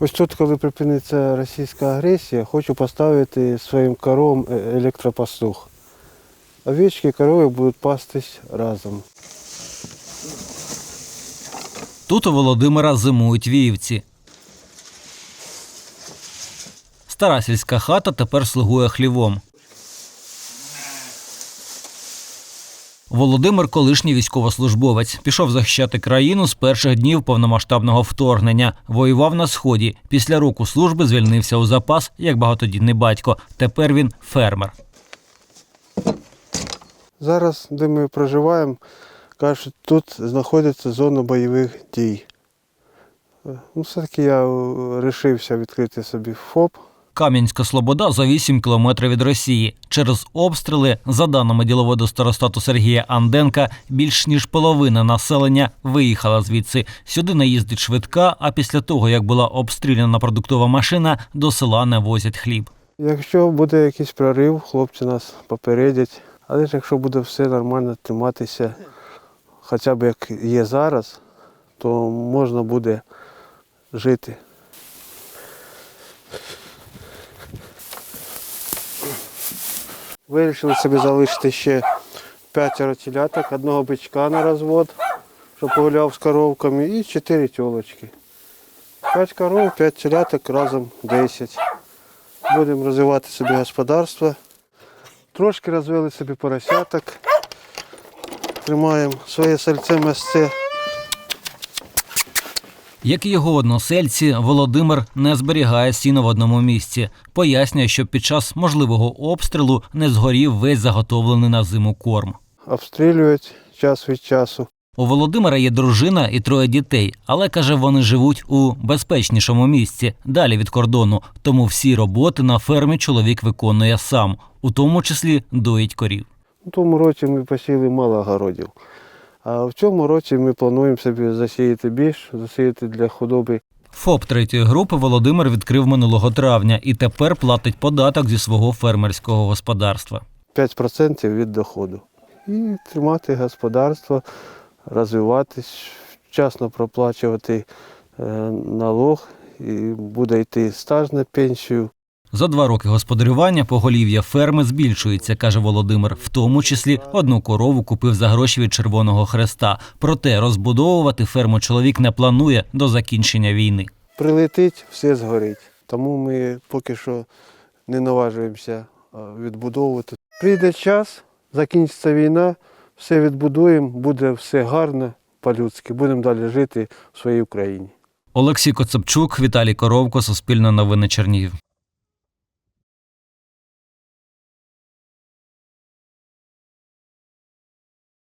Ось тут, коли припиниться російська агресія, хочу поставити своїм коровам е- електропастух. Овечки і корови будуть пастись разом. Тут у Володимира зимують віївці. Стара сільська хата тепер слугує хлівом. Володимир, колишній військовослужбовець, пішов захищати країну з перших днів повномасштабного вторгнення. Воював на сході. Після року служби звільнився у запас як багатодітний батько. Тепер він фермер. Зараз, де ми проживаємо, кажуть, тут знаходиться зона бойових дій. Ну, все-таки я вирішився відкрити собі ФОП. Кам'янська Слобода за 8 кілометрів від Росії. Через обстріли, за даними діловоду старостату Сергія Анденка, більш ніж половина населення виїхала звідси. Сюди не їздить швидка, а після того, як була обстріляна продуктова машина, до села не возять хліб. Якщо буде якийсь прорив, хлопці нас попередять. Але ж якщо буде все нормально триматися, хоча б як є зараз, то можна буде жити. Вирішили собі залишити ще п'ятеро теляток, одного бичка на розвод, щоб погуляв з коровками, і чотири тілочки. П'ять коров, п'ять теляток, разом десять. Будемо розвивати собі господарство. Трошки розвили собі поросяток. Тримаємо своє сельце місце. Як і його односельці, Володимир не зберігає сіно в одному місці. Пояснює, що під час можливого обстрілу не згорів весь заготовлений на зиму корм. Обстрілюють час від часу. У Володимира є дружина і троє дітей, але каже, вони живуть у безпечнішому місці, далі від кордону. Тому всі роботи на фермі чоловік виконує сам, у тому числі доїть корів. У тому році ми посіяли мало городів. А в цьому році ми плануємо собі засіяти більш, засіяти для худоби. ФОП третьої групи Володимир відкрив минулого травня і тепер платить податок зі свого фермерського господарства. 5% від доходу. І тримати господарство, розвиватись, вчасно проплачувати е, налог, і буде йти стаж на пенсію. За два роки господарювання поголів'я ферми збільшується, каже Володимир. В тому числі одну корову купив за гроші від Червоного Хреста. Проте розбудовувати ферму чоловік не планує до закінчення війни. Прилетить, все згорить. Тому ми поки що не наважуємося відбудовувати. Прийде час, закінчиться війна, все відбудуємо, буде все гарно, по-людськи. Будемо далі жити в своїй Україні. Олексій Коцепчук, Віталій Коровко, Суспільне новини Чернігів.